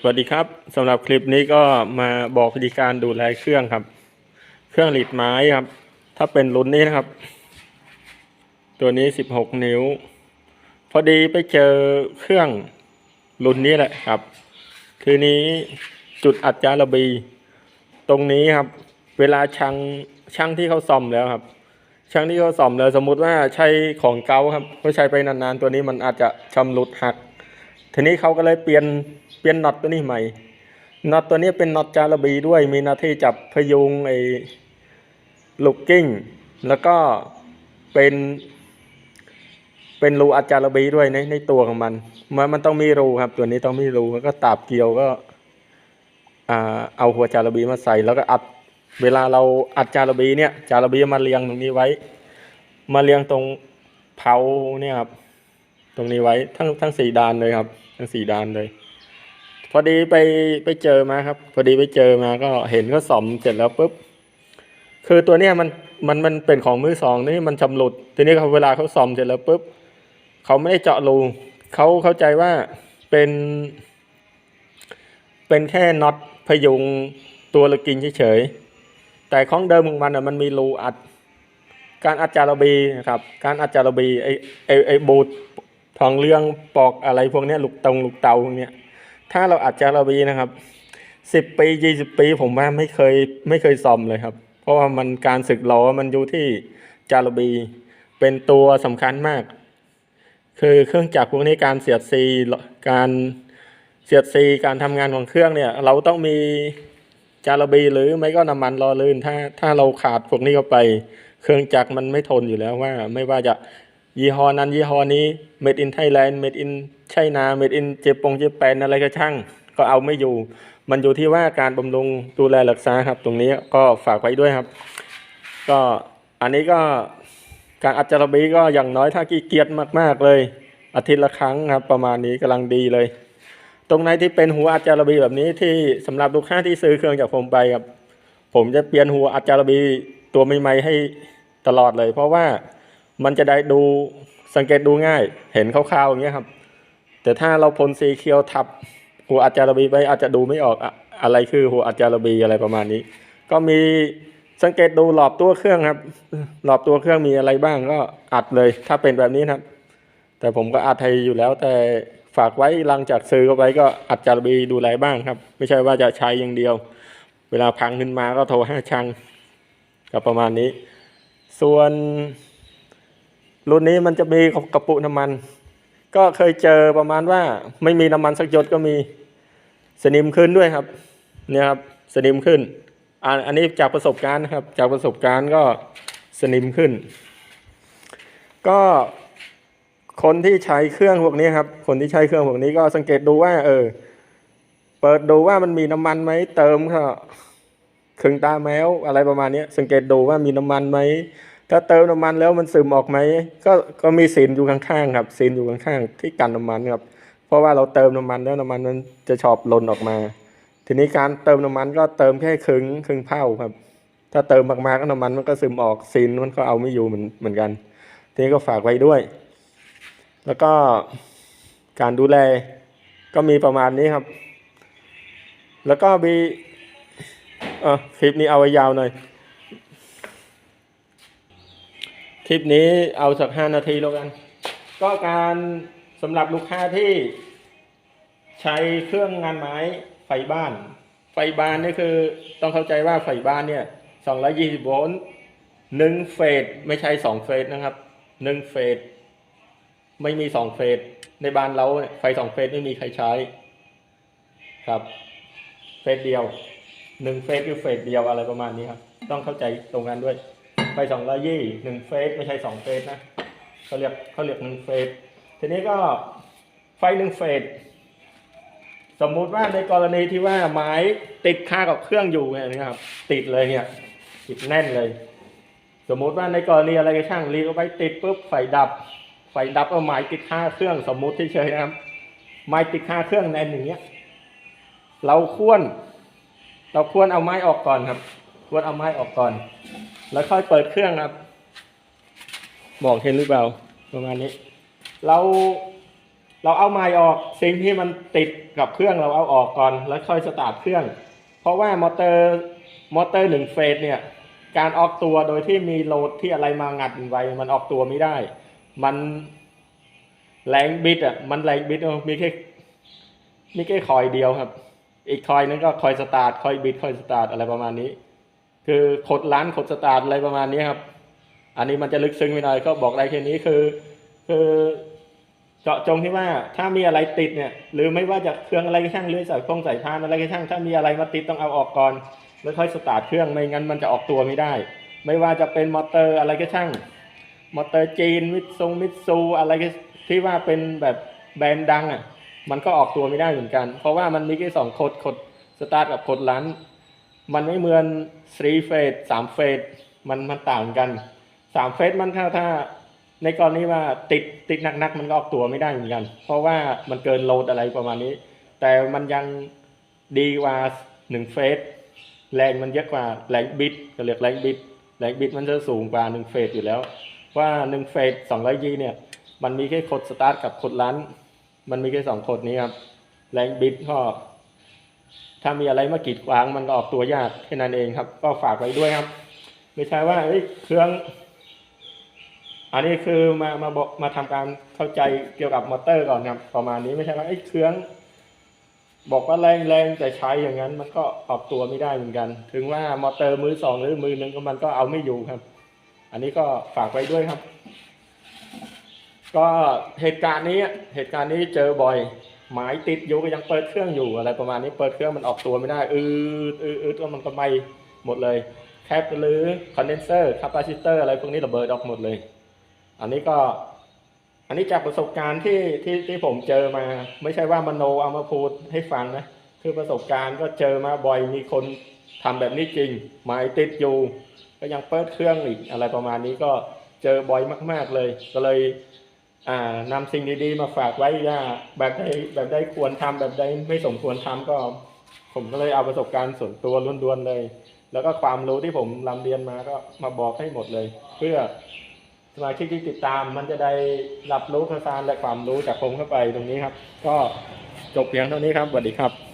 สวัสดีครับสำหรับคลิปนี้ก็มาบอกวิธีการดูแลเครื่องครับ เครื่องหลีดไม้ครับ ถ้าเป็นรุ่นนี้นะครับ ตัวนี้16นิ้ว พอดีไปเจอเครื่องรุ่นนี้แหละครับ ทีนี้จุดอัดจาระบี ตรงนี้ครับ เวลาช่างช่างที่เขาซ่อมแล้วครับ ช่างที่เขาซ่อมแล้วสมมุติว่าใช้ของเก่าครับก็ใช้ไปนานๆตัวนี้มันอาจจะชำรุดหัก ทีนี้เขาก็เลยเปลี่ยนเปลี่ยนน็อตตัวนี้ใหม่น็อตตัวนี้เป็นน็อตจาระบีด้วยมีหน้าที่จับพยุงไอ้ลูกกิ้ง แล้วก็เป็นเป็นรูอัดจาระบีด้วยในในตัวของมันมันมันต้องมีรูครับ ตัวนี้ต้องมีรูแล้วก็ตาบเกลียวก็เอาหัวจาระบีมาใส่ แล้วก็อัดเวลาเราอัดจาระบีเนี่ยจาระบีมาเรียงตรงนี้ไว้ มาเรียงตรงเผาเนี่ยครับ ตรงนี้ไว้ทั้งทั้งสี่ด้านเลยครับ ทั้งสี่ด้านเลย พอดีไปไปเจอมาครับ พอดีไปเจอมาก็เห็นก็สอมเสร็จแล้วปุ๊บคือตัวเนี้ยมันมันมันเป็นของมือสองนี่มันชำรุดทีนี้เขาเวลาเขาซ่อมเสร็จแล้วปุ๊บเขาไม่ได้เจาะรูเขาเข้าใจว่าเป็น เป็นแค่น็อตพยุงตัวละกินเฉยๆแต่ของเดิมของมันอะมันมีรูอัด การอัดจารบีนะครับ การอัดจารบีไอไอไอบูท ทองเรื่องปอกอะไรพวกนี้ลูกตรงลูกเตาพวกนี้ถ้าเราอัดจาระบีนะครับสิบปียี่สิบปี ผมว่าไม่เคยไม่เคยซ่อมเลยครับ เพราะว่ามันการสึกหรอมันอยู่ที่จาระบี เป็นตัวสำคัญมาก คือเครื่องจักรพวกนี้การเสียดสีการเสียดสีการทำงานของเครื่องเนี่ย เราต้องมีจาระบีหรือไม่ก็น้ำมันรอลื่นถ้าถ้าเราขาดพวกนี้เข้าไป เครื่องจักรมันไม่ทนอยู่แล้วว่า ไม่ว่าจะ ยี่ห้อนั้นยี่ห้อนี้ made in Thailand made in China made in เจปงเจแปนอะไรก็ช่าง ก็เอาไม่อยู่ มันอยู่ที่ว่าการบำรุงดูแลรักษาครับ ตรงนี้ก็ฝากไว้ด้วยครับ ก็อันนี้ก็การอัดจาระบีก็อย่างน้อยถ้าขี้เกียจมาก ๆเลย อาทิตย์ละครั้งครับ ประมาณนี้กำลังดีเลย ตรงไหนที่เป็นหัวอัดจาระบีแบบนี้ที่สำหรับลูกค้าที่ซื้อเครื่องจากผมไปครับ ผมจะเปลี่ยนหัวอัดจาระบีตัวใหม่ๆให้ตลอดเลย เพราะว่า มันจะได้ดูสังเกตดูง่าย เห็นคร่าวๆอย่างเงี้ยครับ แต่ถ้าเราพ่นสีเขียวทับหัวอัดจารบีไปอาจจะดูไม่ออกอะอะไรคือหัวอัดจารบีอะไรประมาณนี้ ก็มีสังเกตดูหลอบตัวเครื่องครับ หลอบตัวเครื่องมีอะไรบ้างก็อัดเลย ถ้าเป็นแบบนี้ครับ แต่ผมก็อัดให้อยู่แล้ว แต่ฝากไว้หลังจากซื้อเข้าไปก็อัดจารบีดูแลบ้างครับ ไม่ใช่ว่าจะใช้อย่างเดียว เวลาพังขึ้นมาก็โทรให้ช่างก็ประมาณนี้ ส่วน รุ่นนี้มันจะมีกระปุกน้ำมัน ก็เคยเจอประมาณว่าไม่มีน้ำมันสักหยดก็มีสนิมขึ้นด้วยครับ เนี่ยครับสนิมขึ้นอันนี้จากประสบการณ์นะครับ จากประสบการณ์ก็สนิมขึ้น ก็คนที่ใช้เครื่องพวกนี้ครับ คนที่ใช้เครื่องพวกนี้ก็สังเกตดูว่า เออ เปิดดูว่ามันมีน้ำมันไหมเติมก็ครึ่งตาแมวอะไรประมาณนี้สังเกตดูว่ามีน้ำมันไหม ถ้าเติมน้ำมันแล้วมันซึมออกไหมก็ก็มีซีนอยู่ข้างๆครับซีนอยู่ข้างๆที่กันน้ำมันครับ เพราะว่าเราเติมน้ำมันแล้วน้ำมันมันจะชอบหล่นออกมา ทีนี้การเติมน้ำมันก็เติมแค่ครึ่งครึ่งเท่าครับ ถ้าเติมมากๆก็น้ำมันมันก็ซึมออกซีนมันก็เอาไม่อยู่เหมือนเหมือนกัน ทีนี้ก็ฝากไว้ด้วย แล้วก็การดูแลก็มีประมาณนี้ครับ แล้วก็มีเออคลิปนี้เอาไว้ยาวหน่อย ค ลิปนี้เอาสักห้านาทีแล้วกัน ก็การสำหรับลูกค้าที่ใช้เครื่องงานไม้ไฟบ้าน ไฟบ้านนี่คือต้องเข้าใจว่าไฟบ้านเนี่ยสองร้อยี่สิบโวลต์หนึ่งเฟสไม่ใช่สองเฟสนะครับหนึ่งเฟสไม่มีสองเฟสในบ้านเราไฟสองเฟสไม่มีใครใช้ครับ เฟสเดียวหนึ่งเฟสคือเฟสเดียวอะไรประมาณนี้ครับ ต้องเข้าใจตรงกันด้วย ไฟสองร้อยยี่หนึ่งเฟสไม่ใช่สองเฟสนะเขาเรียกเขาเรียกหนึ่งเฟสทีนี้ก็ไฟหนึ่งเฟสสมมุติว่าในกรณีที่ว่าไม้ติดคากับเครื่องอยู่เนี่ยนะครับ ติดเลยเนี่ยติดแน่นเลย สมมุติว่าในกรณีอะไรก็ช่างรีเอาไปติดปุ๊บไฟดับ ไฟดับเอาไม้ติดคาเครื่อง สมมุติเฉยๆนะครับ ไม้ติดคาเครื่องแน่นอย่างเงี้ย เราควรเราควรเอาไม้ออกก่อนครับ วรเอาไม้ออกก่อน แล้วค่อยเปิดเครื่องครับ บอกเห็นหรือเปล่าประมาณนี้ เราเราเอาไม้ออกสิ่งที่มันติดกับเครื่องเราเอาออกก่อน แล้วค่อยสตาร์ทเครื่อง เพราะว่ามอเตอร์มอเตอร์หนึ่งเฟสเนี่ย การออกตัวโดยที่มีโหลดที่อะไรมางัดไว้มันออกตัวไม่ได้ มันแรงบิดอะมันแรงบิดมีแค่มีแค่คอยเดียวครับ อีกคอยนึงก็คอยสตาร์ทคอยบิดคอยสตาร์ทอะไรประมาณนี้ คือขดล้านขดสตาร์ทอะไรประมาณนี้ครับ อันนี้มันจะลึกซึ้งไปหน่อยก็บอกได้แค่นี้คือ คือเจาะจงที่ว่าถ้ามีอะไรติดเนี่ย หรือไม่ว่าจะเครื่องอะไรก็ช่างหรือสายพงสายพานอะไรก็ช่างถ้ามีอะไรมาติดต้องเอาออกก่อนแล้วค่อยสตาร์ทเครื่องไม่งั้นมันจะออกตัวไม่ได้ ไม่ว่าจะเป็นมอเตอร์อะไรก็ช่าง มอเตอร์จีนมิตซุงมิตซูอะไรก็ที่ว่าเป็นแบบแบรนด์ดังอะมันก็ออกตัวไม่ได้เหมือนกัน เพราะว่ามันมีแค่สองโคดโคดสตาร์ทกับโคดลัน มันไม่เหมือน3เฟส3เฟสมันมันต่างกัน3เฟสมันถ้าถ้าในกรณีว่าติดติดหนักๆมันก็ออกตัวไม่ได้เหมือนกัน เพราะว่ามันเกินโหลดอะไรประมาณนี้ แต่มันยังดีกว่าหนึ่งเฟสแรงมันเยอะกว่าแรงบิดก็เรียกแรงบิดแรงบิดมันจะสูงกว่าหนึ่งเฟสอยู่แล้ว ว่าหนึ่งเฟสสองร้อยยีเนี่ย มันมีแค่โคดสตาร์ทกับโคดลันมันมีแค่สองโคดนี้ครับแรงบิดก็ ถ้ามีอะไรมากีดขวางมันก็ออกตัวยากแค่นั้นเองครับ ก็ฝากไว้ด้วยครับ ไม่ใช่ว่าเอ้เครื่อง อันนี้คือมามาบอกมาทำการเข้าใจเกี่ยวกับมอเตอร์ก่อนครับ ประมาณนี้ไม่ใช่ว่าไอ้เครื่อง บอกว่าแรงแรงแต่ใช้อย่างนั้น มันก็ออกตัวไม่ได้เหมือนกัน ถึงว่ามอเตอร์มือสองหรือมือหนึ่งก็มันก็เอาไม่อยู่ครับ อันนี้ก็ฝากไว้ด้วยครับ ก็เหตุการณ์นี้เหตุการณ์นี้เจอบ่อย หมายติดอยู่ก็ยังเปิดเครื่องอยู่อะไรประมาณนี้เปิดเครื่องมันออกตัวไม่ได้อืดอืดอืดแล้วมันก็ไหมหมดเลยแคปหรือคอนเดนเซอร์คาปาซิเตอร์อะไรพวกนี้ระเบิดออกหมดเลย อันนี้ก็อันนี้จากประสบการณ์ที่ที่ที่ผมเจอมา ไม่ใช่ว่ามโนเอามาพูดให้ฟังนะ คือประสบการณ์ก็เจอมาบ่อยมีคนทำแบบนี้จริงหมายติดอยู่ ก็ยังเปิดเครื่องอีกอะไรประมาณนี้ก็เจอบ่อยมาก ๆเลย ก็เลย นำสิ่งดีๆ มาฝากไว้ว่าแบบใดแบบใดควรทำแบบใดไม่สมควรทำก็ ผมก็เลยเอาประสบการณ์ส่วนตัวล้วนๆเลย แล้วก็ความรู้ที่ผมรำเรียนมาก็มาบอกให้หมดเลย เพื่อสมาชิกที่ติดตามมันจะได้รับรู้ข่าวสารและความรู้จากผมเข้าไปตรงนี้ครับ ก็จบเพียงเท่านี้ครับสวัสดีครับ